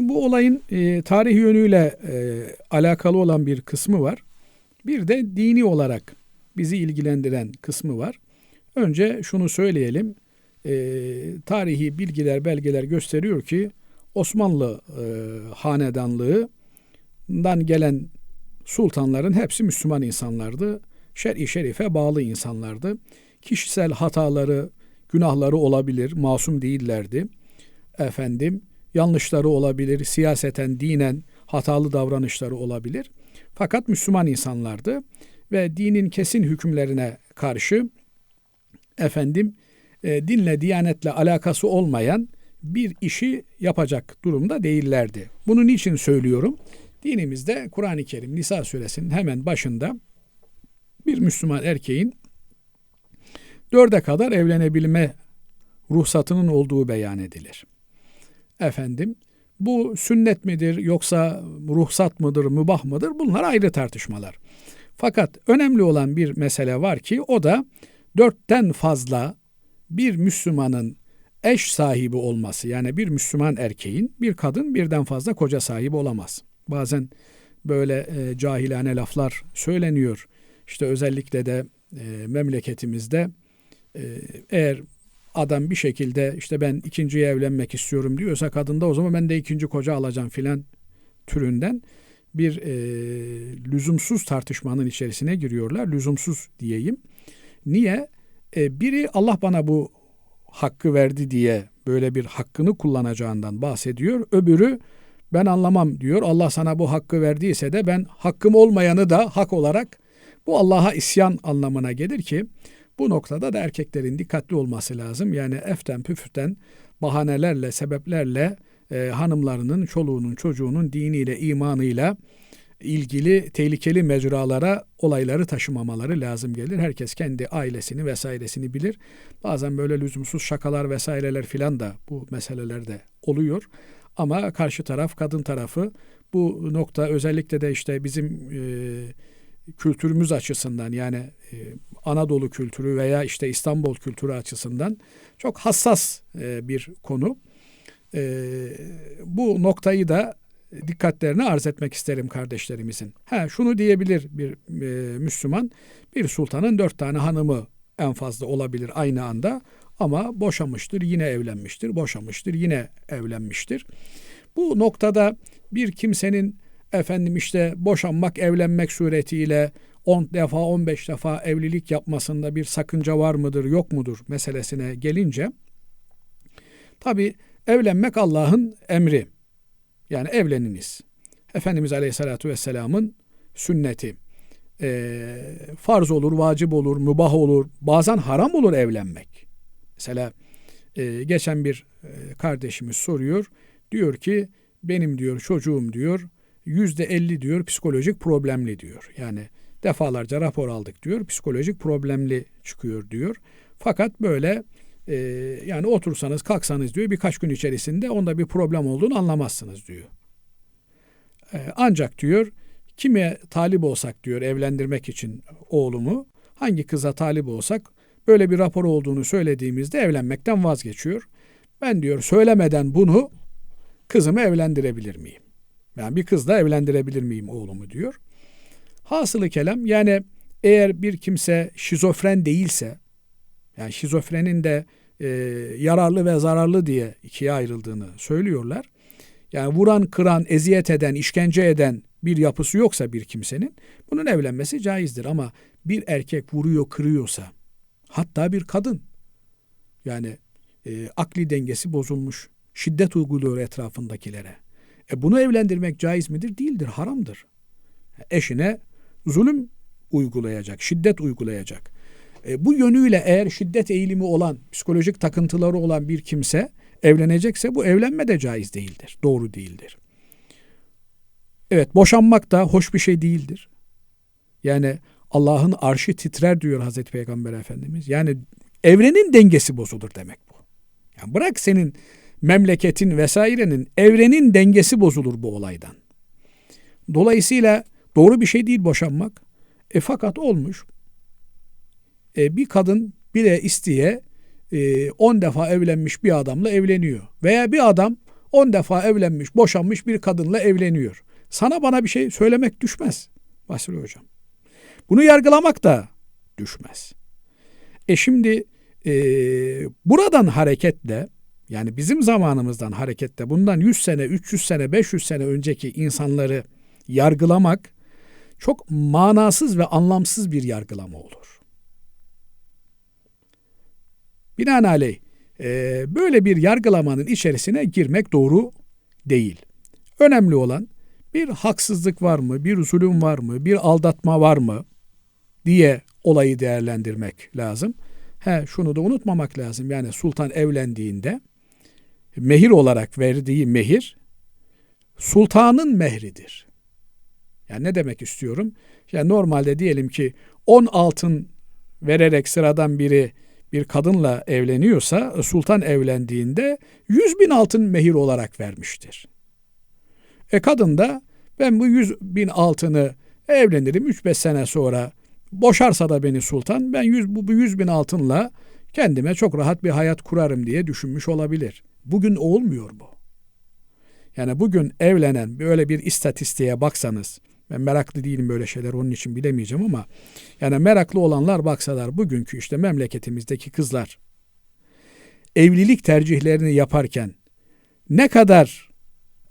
Bu olayın e, tarih yönüyle e, alakalı olan bir kısmı var. Bir de dini olarak bizi ilgilendiren kısmı var. Önce şunu söyleyelim. E, tarihi bilgiler, belgeler gösteriyor ki Osmanlı e, hanedanlığından gelen sultanların hepsi Müslüman insanlardı. Şer-i şerife bağlı insanlardı. Kişisel hataları, günahları olabilir, masum değillerdi. Efendim, yanlışları olabilir, siyaseten, dinen hatalı davranışları olabilir. Fakat Müslüman insanlardı ve dinin kesin hükümlerine karşı efendim e, dinle, diyanetle alakası olmayan bir işi yapacak durumda değillerdi. Bunu niçin söylüyorum? Dinimizde Kur'an-ı Kerim Nisa suresinin hemen başında bir Müslüman erkeğin dörde kadar evlenebilme ruhsatının olduğu beyan edilir. Efendim bu sünnet midir yoksa ruhsat mıdır, mübah mıdır? Bunlar ayrı tartışmalar. Fakat önemli olan bir mesele var ki o da dörtten fazla bir Müslümanın eş sahibi olması yani bir Müslüman erkeğin bir kadın birden fazla koca sahibi olamaz. Bazen böyle e, cahilane laflar söyleniyor. İşte özellikle de e, memleketimizde e, eğer adam bir şekilde işte ben ikinciye evlenmek istiyorum diyorsa kadında o zaman ben de ikinci koca alacağım filan türünden bir e, lüzumsuz tartışmanın içerisine giriyorlar. Lüzumsuz diyeyim. Niye? E, biri Allah bana bu hakkı verdi diye böyle bir hakkını kullanacağından bahsediyor. Öbürü ben anlamam diyor. Allah sana bu hakkı verdiyse de ben hakkım olmayanı da hak olarak bu Allah'a isyan anlamına gelir ki bu noktada da erkeklerin dikkatli olması lazım. Yani eften püften bahanelerle, sebeplerle e, hanımlarının, çoluğunun, çocuğunun diniyle, imanıyla ilgili tehlikeli mecralara olayları taşımamaları lazım gelir. Herkes kendi ailesini vesairesini bilir. Bazen böyle lüzumsuz şakalar vesaireler filan da bu meselelerde oluyor. Ama karşı taraf, kadın tarafı bu nokta özellikle de işte bizim e, kültürümüz açısından yani e, Anadolu kültürü veya işte İstanbul kültürü açısından çok hassas e, bir konu. E, bu noktayı da dikkatlerini arz etmek isterim kardeşlerimizin. Ha şunu diyebilir bir Müslüman, bir sultanın dört tane hanımı en fazla olabilir aynı anda ama boşamıştır, yine evlenmiştir, boşamıştır, yine evlenmiştir. Bu noktada bir kimsenin efendim işte boşanmak, evlenmek suretiyle 10 defa 15 defa evlilik yapmasında bir sakınca var mıdır, yok mudur meselesine gelince tabi evlenmek Allah'ın emri. Yani evleniniz. Efendimiz Aleyhisselatü Vesselam'ın sünneti. E, farz olur, vacip olur, mübah olur, bazen haram olur evlenmek. Mesela e, geçen bir e, kardeşimiz soruyor. Diyor ki benim diyor çocuğum diyor yüzde elli diyor psikolojik problemli diyor. Yani defalarca rapor aldık diyor. Psikolojik problemli çıkıyor diyor. Fakat böyle e, yani otursanız kalksanız diyor birkaç gün içerisinde onda bir problem olduğunu anlamazsınız diyor. E, ancak diyor kime talip olsak diyor evlendirmek için oğlumu hangi kıza talip olsak böyle bir rapor olduğunu söylediğimizde evlenmekten vazgeçiyor. Ben diyor söylemeden bunu kızımı evlendirebilir miyim? Yani bir kızla evlendirebilir miyim oğlumu diyor. Hasılı kelam yani eğer bir kimse şizofren değilse yani şizofrenin de e, yararlı ve zararlı diye ikiye ayrıldığını söylüyorlar. Yani vuran, kıran, eziyet eden, işkence eden bir yapısı yoksa bir kimsenin bunun evlenmesi caizdir. Ama bir erkek vuruyor, kırıyorsa hatta bir kadın yani e, akli dengesi bozulmuş, şiddet uyguluyor etrafındakilere. E bunu evlendirmek caiz midir? Değildir, haramdır. Eşine zulüm uygulayacak, şiddet uygulayacak. E, bu yönüyle eğer şiddet eğilimi olan, psikolojik takıntıları olan bir kimse evlenecekse bu evlenme de caiz değildir, doğru değildir. Evet, boşanmak da hoş bir şey değildir. Yani Allah'ın arşı titrer diyor Hazreti Peygamber Efendimiz. Yani evrenin dengesi bozulur demek bu. Yani bırak senin memleketin vesairenin evrenin dengesi bozulur bu olaydan. Dolayısıyla doğru bir şey değil boşanmak. E fakat olmuş. E, bir kadın bile isteye 10 e, defa evlenmiş bir adamla evleniyor. Veya bir adam on defa evlenmiş, boşanmış bir kadınla evleniyor. Sana bana bir şey söylemek düşmez Basri Hocam. Bunu yargılamak da düşmez. E şimdi e, buradan hareketle yani bizim zamanımızdan hareketle bundan 100 sene, 300 sene, 500 sene önceki insanları yargılamak çok manasız ve anlamsız bir yargılama olur. Binaenaleyh e, böyle bir yargılamanın içerisine girmek doğru değil. Önemli olan bir haksızlık var mı, bir zulüm var mı, bir aldatma var mı diye olayı değerlendirmek lazım. He, şunu da unutmamak lazım. Yani sultan evlendiğinde mehir olarak verdiği mehir sultanın mehridir. Yani ne demek istiyorum? Yani normalde diyelim ki 10 altın vererek sıradan biri bir kadınla evleniyorsa sultan evlendiğinde 100 bin altın mehir olarak vermiştir. E kadın da ben bu 100 bin altını evlenirim 3-5 sene sonra boşarsa da beni sultan ben 100, bu 100 bin altınla kendime çok rahat bir hayat kurarım diye düşünmüş olabilir. Bugün olmuyor bu. Yani bugün evlenen böyle bir istatistiğe baksanız ben meraklı değilim böyle şeyler onun için bilemeyeceğim ama yani meraklı olanlar baksalar bugünkü işte memleketimizdeki kızlar evlilik tercihlerini yaparken ne kadar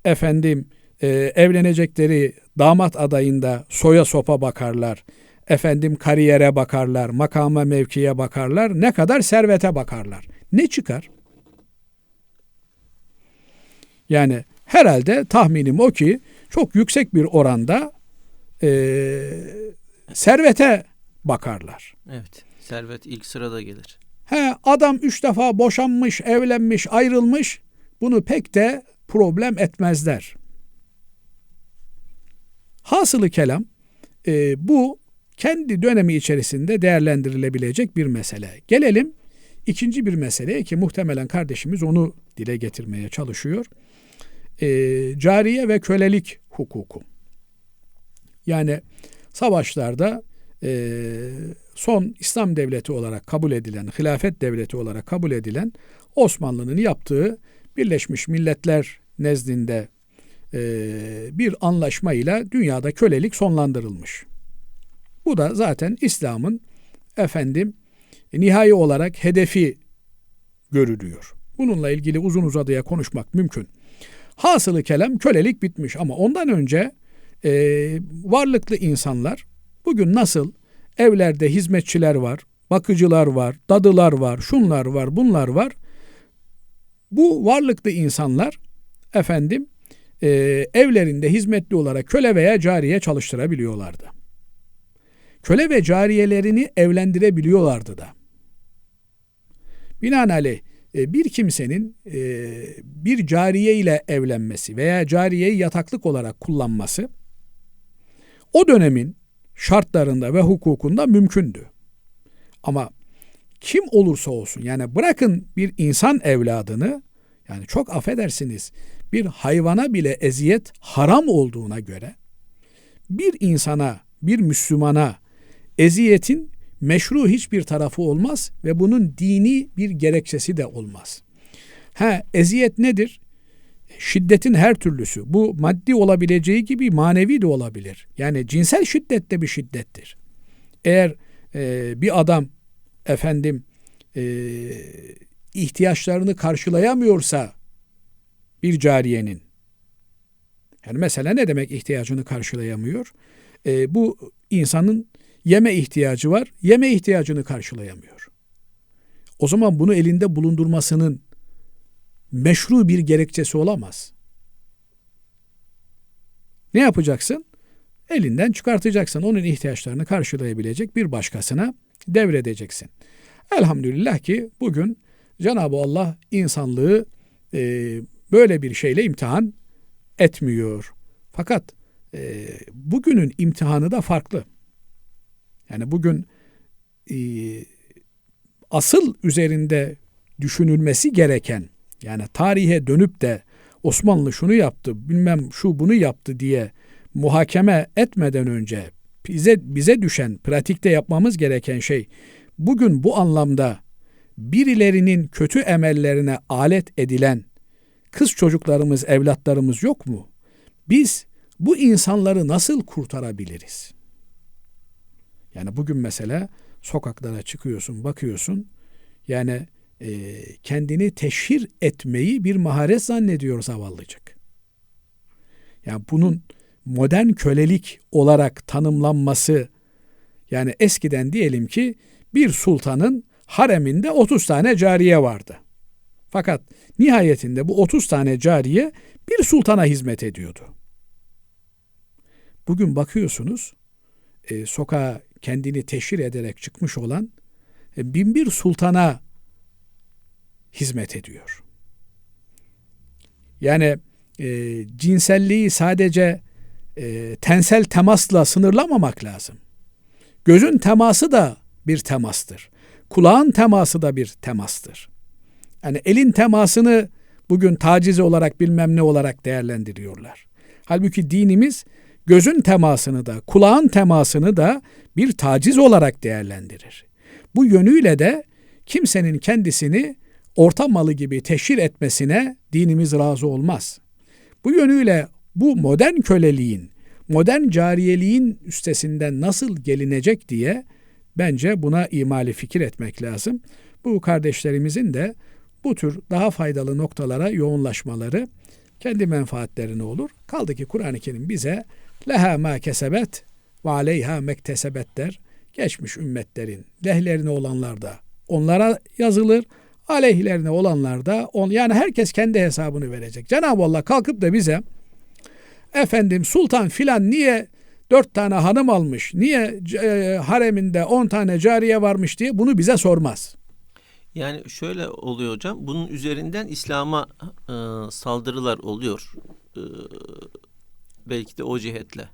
efendim e, evlenecekleri damat adayında soya sopa bakarlar, efendim kariyere bakarlar, makama mevkiye bakarlar, ne kadar servete bakarlar. Ne çıkar? Yani herhalde tahminim o ki çok yüksek bir oranda e, servete bakarlar. Evet, servet ilk sırada gelir. He, adam üç defa boşanmış, evlenmiş, ayrılmış. Bunu pek de problem etmezler. Hasılı kelam e, bu kendi dönemi içerisinde değerlendirilebilecek bir mesele. Gelelim ikinci bir meseleye ki muhtemelen kardeşimiz onu dile getirmeye çalışıyor. E, cariye ve kölelik hukuku. Yani savaşlarda e, son İslam devleti olarak kabul edilen, hilafet devleti olarak kabul edilen Osmanlı'nın yaptığı Birleşmiş Milletler nezdinde e, bir anlaşmayla dünyada kölelik sonlandırılmış. Bu da zaten İslam'ın efendim nihai olarak hedefi görülüyor. Bununla ilgili uzun uzadıya konuşmak mümkün. Hasılı kelam kölelik bitmiş ama ondan önce e, varlıklı insanlar bugün nasıl evlerde hizmetçiler var, bakıcılar var, dadılar var, şunlar var, bunlar var. Bu varlıklı insanlar efendim e, evlerinde hizmetli olarak köle veya cariye çalıştırabiliyorlardı. Köle ve cariyelerini evlendirebiliyorlardı da. Binaenaleyh e, bir kimsenin e, bir cariye ile evlenmesi veya cariyeyi yataklık olarak kullanması o dönemin şartlarında ve hukukunda mümkündü. Ama kim olursa olsun yani bırakın bir insan evladını yani çok affedersiniz bir hayvana bile eziyet haram olduğuna göre bir insana, bir Müslümana eziyetin meşru hiçbir tarafı olmaz ve bunun dini bir gerekçesi de olmaz. Ha eziyet nedir? Şiddetin her türlüsü. Bu maddi olabileceği gibi manevi de olabilir. Yani cinsel şiddet de bir şiddettir. Eğer e, bir adam efendim e, ihtiyaçlarını karşılayamıyorsa bir cariyenin yani mesela ne demek ihtiyacını karşılayamıyor? E, bu insanın yeme ihtiyacı var, yeme ihtiyacını karşılayamıyor. O zaman bunu elinde bulundurmasının meşru bir gerekçesi olamaz. Ne yapacaksın? Elinden çıkartacaksın. Onun ihtiyaçlarını karşılayabilecek bir başkasına devredeceksin. Elhamdülillah ki bugün Cenab-ı Allah insanlığı e, böyle bir şeyle imtihan etmiyor. Fakat e, bugünün imtihanı da farklı. Yani bugün e, asıl üzerinde düşünülmesi gereken yani tarihe dönüp de Osmanlı şunu yaptı, bilmem şu bunu yaptı diye muhakeme etmeden önce bize bize düşen pratikte yapmamız gereken şey bugün bu anlamda birilerinin kötü emellerine alet edilen kız çocuklarımız, evlatlarımız yok mu? Biz bu insanları nasıl kurtarabiliriz? Yani bugün mesela sokaklara çıkıyorsun, bakıyorsun. Yani e, kendini teşhir etmeyi bir maharet zannediyor zavallıcık. Yani bunun modern kölelik olarak tanımlanması yani eskiden diyelim ki bir sultanın hareminde 30 tane cariye vardı. Fakat nihayetinde bu 30 tane cariye bir sultana hizmet ediyordu. Bugün bakıyorsunuz e, sokağa kendini teşhir ederek çıkmış olan e, binbir sultana hizmet ediyor. Yani e, cinselliği sadece e, tensel temasla sınırlamamak lazım. Gözün teması da bir temastır. Kulağın teması da bir temastır. Yani elin temasını bugün taciz olarak bilmem ne olarak değerlendiriyorlar. Halbuki dinimiz gözün temasını da kulağın temasını da bir taciz olarak değerlendirir. Bu yönüyle de kimsenin kendisini orta malı gibi teşhir etmesine dinimiz razı olmaz. Bu yönüyle bu modern köleliğin, modern cariyeliğin üstesinden nasıl gelinecek diye bence buna imali fikir etmek lazım. Bu kardeşlerimizin de bu tür daha faydalı noktalara yoğunlaşmaları kendi menfaatlerine olur. Kaldı ki Kur'an-ı Kerim bize leha ma kesebet ve aleyha mektesebet der. Geçmiş ümmetlerin lehlerine olanlar da onlara yazılır. Aleyhlerine olanlar da on, yani herkes kendi hesabını verecek. Cenab-ı Allah kalkıp da bize efendim sultan filan niye dört tane hanım almış, niye e, hareminde on tane cariye varmış diye bunu bize sormaz. Yani şöyle oluyor hocam. Bunun üzerinden İslam'a e, saldırılar oluyor. E, belki de o cihetle.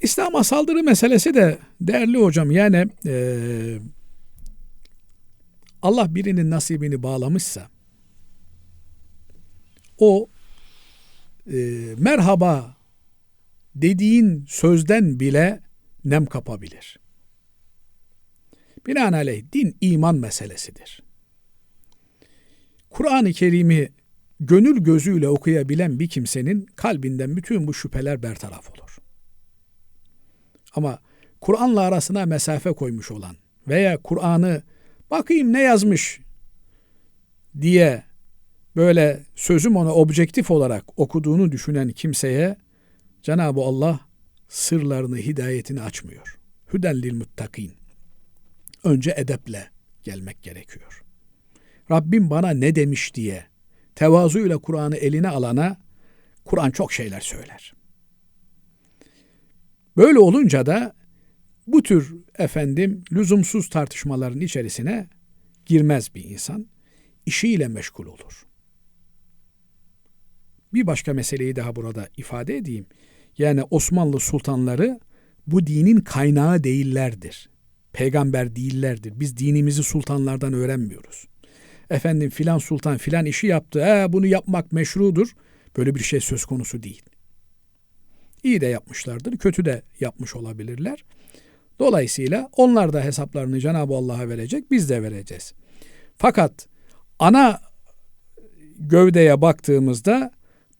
İslam'a saldırı meselesi de değerli hocam yani e, Allah birinin nasibini bağlamışsa o e, merhaba dediğin sözden bile nem kapabilir. Binaenaleyh din iman meselesidir. Kur'an-ı Kerim'i gönül gözüyle okuyabilen bir kimsenin kalbinden bütün bu şüpheler bertaraf olur. Ama Kur'an'la arasına mesafe koymuş olan veya Kur'an'ı bakayım ne yazmış diye böyle sözüm ona objektif olarak okuduğunu düşünen kimseye Cenab-ı Allah sırlarını, hidayetini açmıyor. Hüdellil muttakin. Önce edeple gelmek gerekiyor. Rabbim bana ne demiş diye tevazuyla Kur'an'ı eline alana Kur'an çok şeyler söyler. Böyle olunca da bu tür efendim lüzumsuz tartışmaların içerisine girmez bir insan. işiyle meşgul olur. Bir başka meseleyi daha burada ifade edeyim. Yani Osmanlı sultanları bu dinin kaynağı değillerdir. Peygamber değillerdir. Biz dinimizi sultanlardan öğrenmiyoruz. Efendim filan sultan filan işi yaptı. E, bunu yapmak meşrudur. Böyle bir şey söz konusu değil. İyi de yapmışlardır, kötü de yapmış olabilirler. Dolayısıyla onlar da hesaplarını Cenab-ı Allah'a verecek, biz de vereceğiz. Fakat ana gövdeye baktığımızda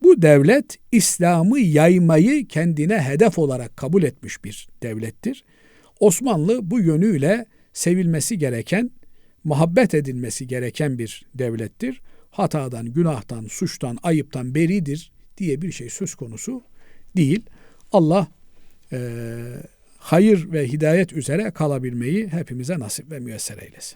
bu devlet İslam'ı yaymayı kendine hedef olarak kabul etmiş bir devlettir. Osmanlı bu yönüyle sevilmesi gereken, muhabbet edilmesi gereken bir devlettir. Hatadan, günahtan, suçtan, ayıptan beridir diye bir şey söz konusu değil. Allah e, hayır ve hidayet üzere kalabilmeyi hepimize nasip ve müyesser eylesin.